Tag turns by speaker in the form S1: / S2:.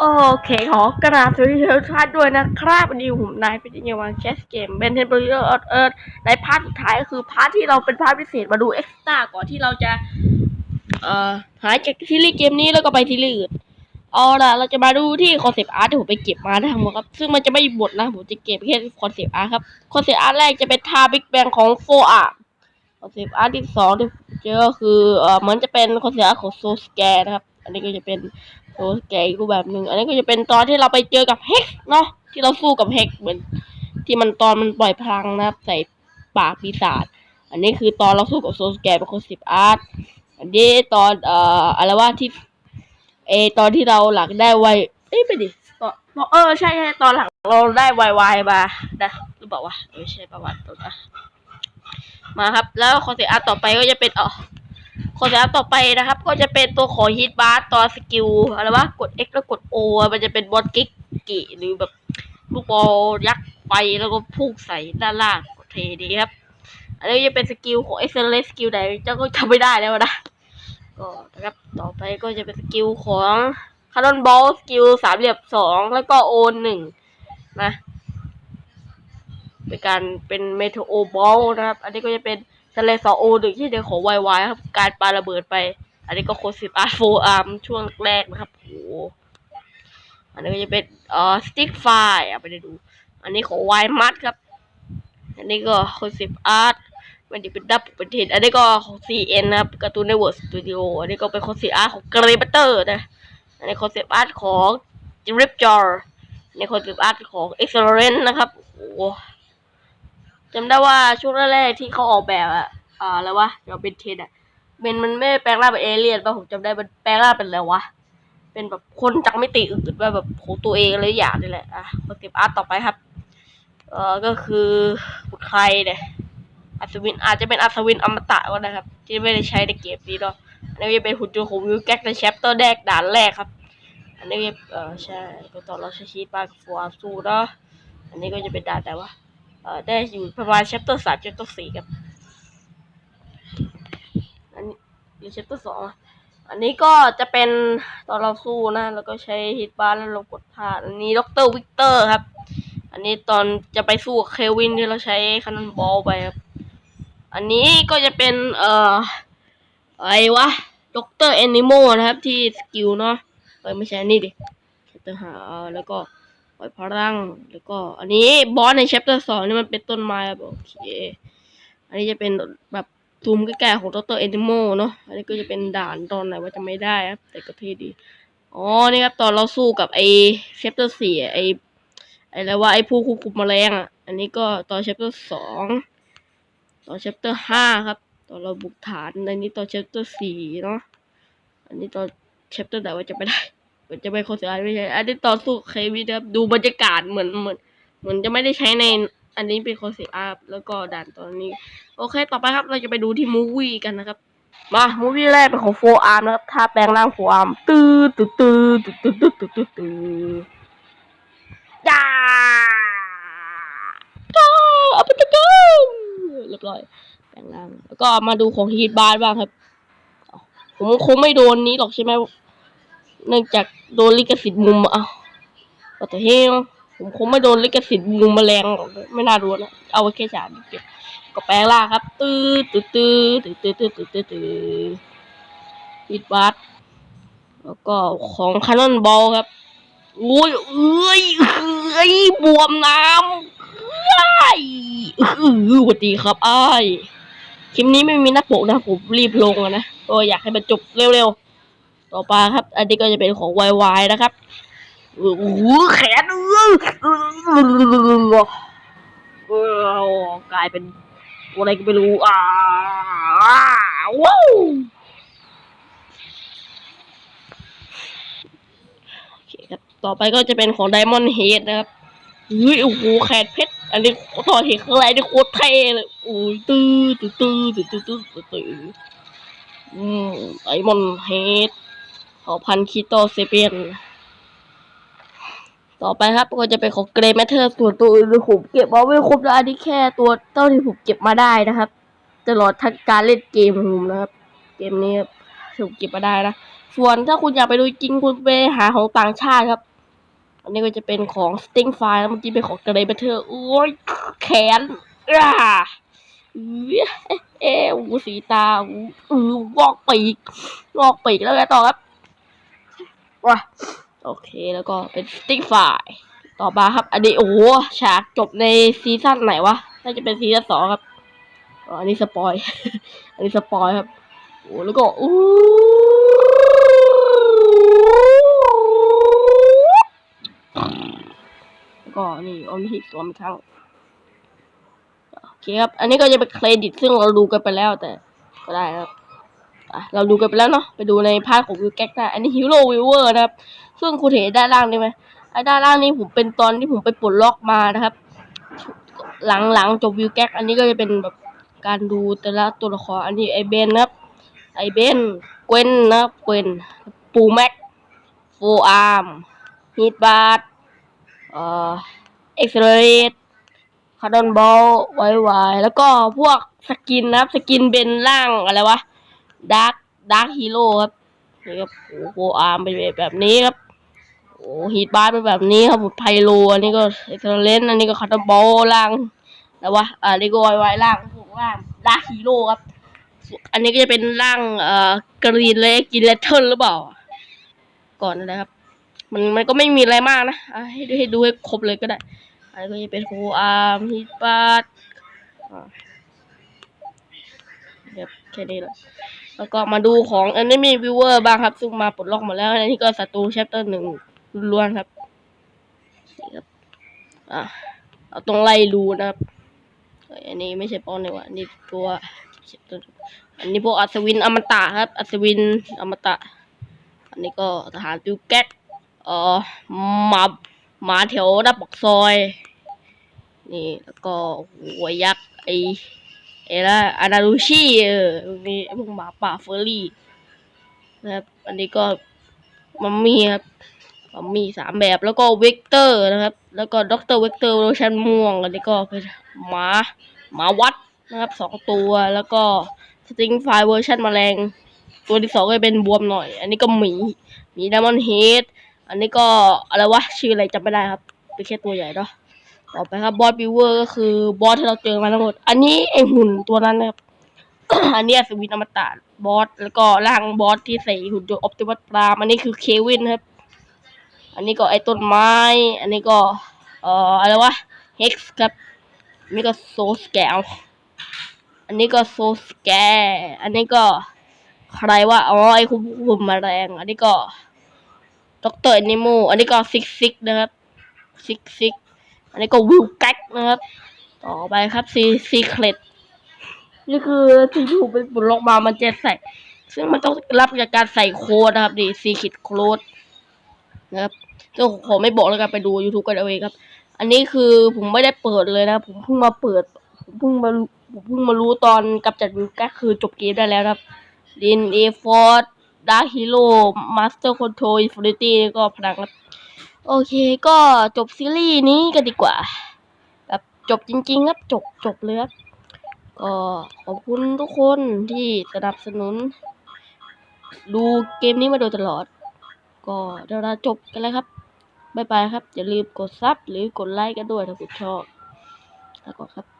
S1: โอเคขอกราบสวัสดีทุกท่านด้วยนะครับวันนี้ผมนายพิจิญวังแคสเกมเบนเทนเบอร์เออเออในพาร์ทสุดท้ายก็คือพาร์ทที่เราเป็นพาร์ทพิเศษมาดูเอ็กซ์ต้าก่อนที่เราจะเอ่อหายจากที่ลีเกมนี้แล้วก็ไปที่ลีอื่นเอาล่ะเราจะมาดูที่คอนเซปต์อาร์ตที่ผมไปเก็บมาได้ทั้งหมดครับซึ่งมันจะไม่หมดนะผมจะเก็บแค่คอนเซปต์อาร์ตครับคอนเซปต์อาร์ตแรกจะเป็นทาบิ๊กแบงของโฟอาร์คอนเซปต์อาร์ตที่สองที่เจอก็คือเอ่อเหมือนจะเป็นคอนเซปต์อาร์ตของโซสแกนะครับอันนี้ก็จะเป็น โซสแกอีกรูปแบบหนึ่งอันนี้ก็จะเป็นตอนที่เราไปเจอกับเฮกเนาะที่เราสู้กับเฮกเหมือน ที่มันตอนมันปล่อยพลังนะครับ ใส่ปากปีศาจอันนี้คือตอนเราสู้กับโซสแกเป็นคนสิบอาร์ตอันนี้ตอนเอ่ออะไรว่าที่เอตอนที่เราหลังได้ไวเอ้ยไปดิตอนตอนเออใช่ใช่ตอนหลังเราได้ไวไวมานะหรือเปล่าวะเออใช่ประวัติตัวนะมาครับ แล้วคอนเซ็ปต์อาร์ตต่อไปก็จะเป็นเออ คอนเซ็ปต์ต่อไปนะครับ ก็จะเป็นตัวของฮิตบาร์ตอนสกิลอะไรวะกด X แล้วกด O มันจะเป็นบอลกิกกิหรือแบบลูกบอลยักษ์ไปแล้วก็พุ่งใส่ด้านล่างกดเทดีครับ อันนี้จะเป็นสกิลของ X เลสกิลไหนเจ้าก็จำไม่ได้แล้วนะก็นะครับต่อไปก็จะเป็นสกิลของคาร์ดอนบอลสกิลสามเหลี่ยมสองแล้วก็โอนหนึ่งนะเป็นการเป็นเมทัลโอบอลนะครับ อันนี้ก็จะเป็น ทะเลสอโอหนึ่งที่เดของวายวายครับ การปาระเบิดไป อันนี้ก็โคสิบอาร์โฟอาร์มช่วงแรกนะครับโอ้โหอันนี้ก็จะเป็นเอ่อสติ๊กไฟเอาไปดู อันนี้ของวายมัดครับ อันนี้ก็โคสิบอาร์ตมันจะเป็นดับเป็นเทนอันนี้ก็ของ CN นะครับการ์ตูนเนเวิร์สตูดิโออันนี้ก็เป็นโคสิบอาร์ตของเกรเบเตอร์นะ อันนี้โคสิบอาร์ตของริปจอร์อันนี้โคสิบอาร์ตของเอ็กซ์เรนนะครับ โอ้ จำได้ว่าช่วงแรกๆที่เขาออกแบบอะอ่าแล้ววะเดี๋ยวเป็นเทนอะเบนมันไม่แปลงร่างเป็นเอเลี่ยนป่ะผมจำได้มันแปลงร่างเป็นอะไรวะเป็นแบบคนจากมิติอื่นแบบแบบของตัวเองอะไรอย่างนี่แหละอะคอนเซปต์อาร์ตต่อไปครับ เอ่อก็คือใครเนี่ยอัศวินอาจจะเป็นอัศวินอมตะก็ได้ครับ ที่ไม่ได้ใช้ในเกมนี้เนาะอันนี้จะเป็นหุ่นยนต์ของวิวแก๊กในแชปเตอร์แรกด่านแรกครับ อันนี้เอ่อใช่ก็ตอเราใช้ชีตบ้านฟัวซูเนาะอันนี้ก็จะเป็นด่านแต่ว่า ได้อยู่ประมาณแชปเตอร์สามแชปเตอร์สี่ครับ อันนี้อยู่เชปเตอร์สองอันนี้ก็จะเป็นตอนเราสู้นะ แล้วก็ใช้ฮิตบาร์แล้วเรากดพลาดอันนี้ด็อกเตอร์วิกเตอร์ครับ อันนี้ตอนจะไปสู้เควินที่เราใช้คันนอนบอลไปครับ อันนี้ก็จะเป็นเอ่ออะไรวะด็อกเตอร์แอนิโมนะครับที่สกิลเนาะเอ้ยไม่ใช่อันนี่ดิเตอร์หาแล้วก็ ปล่อยพลังแล้วก็ อันนี้บอสในเชปเตอร์สองนี่มันเป็นต้นไม้ครับโอเค อันนี้จะเป็นแบบซูมใกล้ๆของดรเอนิโมเนาะ อันนี้ก็จะเป็นด่านตอนไหนว่าจะไม่ได้ครับ แต่ก็เท่ดี อ๋อ นี่ครับตอนเราสู้กับไอเชปเตอร์สี่ไอไออะไรว่าไอผู้ควบคุมแมลงอะ อันนี้ก็ตอนเชปเตอร์สองตอนเชปเตอร์ห้าครับ ตอนเราบุกฐาน อันนี้ตอนเชปเตอร์สี่เนาะ อันนี้ตอนเชปเตอร์ไหนว่าจะไม่ได้ เหมือนจะไม่โฆษณาไม่ใช่ อันนี้ตอนสู้เควินะครับ ดูบรรยากาศเหมือนเหมือนเหมือนจะไม่ได้ใช้ในอันนี้เป็นคอนเซปต์อาร์แล้วก็ด่านตอนนี้ โอเค ต่อไปครับ เราจะไปดูที่มูวี่กันนะครับ มามูวี่แรกเป็นของโฟอาร์มนะครับ ถ้าแปลงร่างโฟอาร์มตื้อตื้อตื้อตื้อตื้อตื้อตื้อตื้อตื้อจ้าจ้าเอาไปตะกุมเรียบร้อย แปลงร่าง แล้วก็มาดูของฮีทบาร์บ้างครับ ผมคงไม่โดนนี้หรอกใช่ไหม เนื่องจากโดนลิขสิทธิ์มุมอะแต่เฮ้ยผมคงไม่โดนลิขสิทธิ์มุมแมลงหรอกไม่น่ารู้นะเอาไว้แค่สามเก็บก็แปลงร่าครับ ตื้อตื้อตื้อตื้อตื้อตื้อตื้อตื้อตื้อปิดบัตแล้วก็ของคานอนบอลครับอุ้ยเอ้ยเอ้ยบวมน้ำเอ้เออสวัสดีครับไอ้คลิปนี้ไม่มีหน้าปกนะผมรีบลงอะนะก็อยากให้มันจบเร็วๆ ต่อไปครับ อันนี้ก็จะเป็นของวายวายนะครับโอ้โหแขนกลายเป็นอะไรก็ไม่รู้อ้าวว้าวต่อไปก็จะเป็นของไดมอนด์เฮดนะครับเฮ้ยโอ้โหแขนเพชร อันนี้ต่อเห็นข้างนี่โคตรเท่เลยโอ้ยตื้อตื้อตื้อตื้อตื้อตื้อตื้อไดมอนด์เฮด เผ่าพันคีโตเซเปียน ต่อไปครับก็จะเป็นของเกรย์แมทเทอร์ส่วนตัวอื่นผมเก็บเอาไว้ครบแล้วอันนี้แค่ตัวเต้าที่ผมเก็บมาได้นะครับ ตลอดทั้งการเล่นเกมของผมนะครับ เกมนี้ผมเก็บมาได้นะ ส่วนถ้าคุณอยากไปดูจริงคุณไปหาของต่างชาติครับ อันนี้ก็จะเป็นของ Sting Fire แล้วเมื่อกี้เป็นของ Grey Matter โอ้ยแขนอ่าเอ้ยเอ้ยอูสีตาอูอือวอกปีกวอกปีกแล้วไงต่อครับ ว้าโอเคแล้วก็เป็น Sting Fire ต่อมาครับ อันนี้โอ้โหฉากจบในซีซั่นไหนวะน่าจะเป็นซีซั่นสองครับอันนี้สปอยอันนี้สปอยครับโอ้แล้วก็อู้แล้วก็นี่อมหิตสวมอีครั้งโอเคครับ อันนี้ก็จะเป็นเครดิตซึ่งเราดูกันไปแล้วแต่ก็ได้ครับ อะเราดูกันไปแล้วเนาะไปดูในพาร์ทของวิวแก๊กได้อันนี้ฮีโร่วิวเวอร์นะครับ ซึ่งคุณเห็นด้านล่างได้ไหมไอ้ด้านล่างนี้ผมเป็นตอนที่ผมไปปลดล็อกมานะครับ หลังหลังจบวิวแก๊กอันนี้ก็จะเป็นแบบการดูแต่ละตัวละครอันนี้ไอเบนนะครับ ไอเบนเกวนนะครับเกวนปูแม็กโฟอาร์มฮีทบาร์เอ่อเอ็กซ์เรย์คาร์ดอนบอลไวไวแล้วก็พวกสกินนะครับ สกินเป็นร่างอะไรวะ ดาร์กดาร์กฮีโร่ครับนี่ครับโอ้โฟอาร์มเป็นแบบนี้ครับโอ้ฮีทบาร์เป็นแบบนี้ครับไพโลอันนี้ก็เอ็กซ์เรย์อันนี้ก็คาร์ดอนบอลร่างแล้ววะอ่านี่ก็ไวไวร่างพวกร่างดาร์กฮีโร่ครับ อันนี้ก็จะเป็นร่างเอ่อกรีนเลยกินเลเทอร์หรือเปล่า ก่อนนะครับ มันมันก็ไม่มีอะไรมากนะให้ดูให้ดูให้ครบเลยก็ได้ อันนี้ก็จะเป็นโฟอาร์มฮิตปาร์เดี๋ยวแค่นี้แหละ แล้วก็มาดูของอันนี้มีวิวเวอร์บ้างครับ ซึ่งมาปลดล็อกหมดแล้วอันนี้ก็ศัตรูแชปเตอร์หนึ่งล้วนครับนี่ครับ อะเอาตรงไล่รูนะครับ อันนี้ไม่ใช่ป้อนเลยว่ะนี่ตัว อันนี้พวกอัศวินอมตะครับ อัศวินอมตะ อันนี้ก็ทหารติวแก๊กเอ่อหมาหมาแถวหน้าปากซอย นี่แล้วก็หัวยักษ์ไอ เอละอานารูชิเออมีพวกหมาป่าเฟอร์รี่นะครับ อันนี้ก็มัมมี่ครับมัมมี่สามแบบแล้วก็เวกเตอร์นะครับ แล้วก็ด็อกเตอร์เวกเตอร์เวอร์ชันม่วง อันนี้ก็เป็นหมาหมาวัดนะครับสองตัวแล้วก็สติงไฟเวอร์ชันแมลงตัวที่สองก็เป็นบวมหน่อย อันนี้ก็หมีหมีดามอนเฮดอันนี้ก็อะไรวะชื่ออะไรจำไม่ได้ครับเป็นแค่ตัวใหญ่เนาะ ต่อไปครับบอสบิวเวอร์ก็คือบอสที่เราเจอมาทั้งหมด อันนี้ไอหุ่นตัวนั้นนะครับ อันนี้อัศวินอมตะบอสแล้วก็ร่างบอสที่ใส่หุ่นยนต์ออปติมัสปรามอันนี้คือเควินครับ อันนี้ก็ไอต้นไม้ อันนี้ก็ เอ่ออะไรวะเฮ็กซ์ครับอันนี้ก็โซสแกลอันนี้ก็โซสแกอันนี้ก็ใครว่าอ๋อไอคุมคุมาแมลงอันนี้ก็ด็อกเตอร์แอนิโมอันนี้ก็ซิกซิกนะครับซิกซิก อันนี้ก็วิวแก๊กนะครับ ต่อไปครับซีซีเครตนี่คือที่ถูกเป็นปุ่นลงมามันจะใส่ ซึ่งมันต้องรับจากการใส่โค้ดนะครับดิซีคิดโค้ดนะครับซึ่งผมไม่บอกแล้วกันไปดู YouTube กันเอาเองครับ อันนี้คือผมไม่ได้เปิดเลยนะ ผมเพิ่งมาเปิด ผมเพิ่งมาผมเพิ่งมารู้ตอนกับจัดวิวแก็คือจบเกมได้แล้วครับดินเอฟอร์ดดาร์ฮีโร่มาสเตอร์คอนโทรลอินฟินิตี้ก็พลังครับ โอเคก็จบซีรีส์นี้กันดีกว่า แบบจบจริงๆครับจบจบเลยครับก็ขอบคุณทุกคนที่สนับสนุน ดูเกมนี้มาโดยตลอด ก็เดี๋ยวเราจบกันแล้วครับบายบายครับ อย่าลืมกดซับหรือกดไลค์กันด้วยถ้าคุณชอบแล้วก็ครับ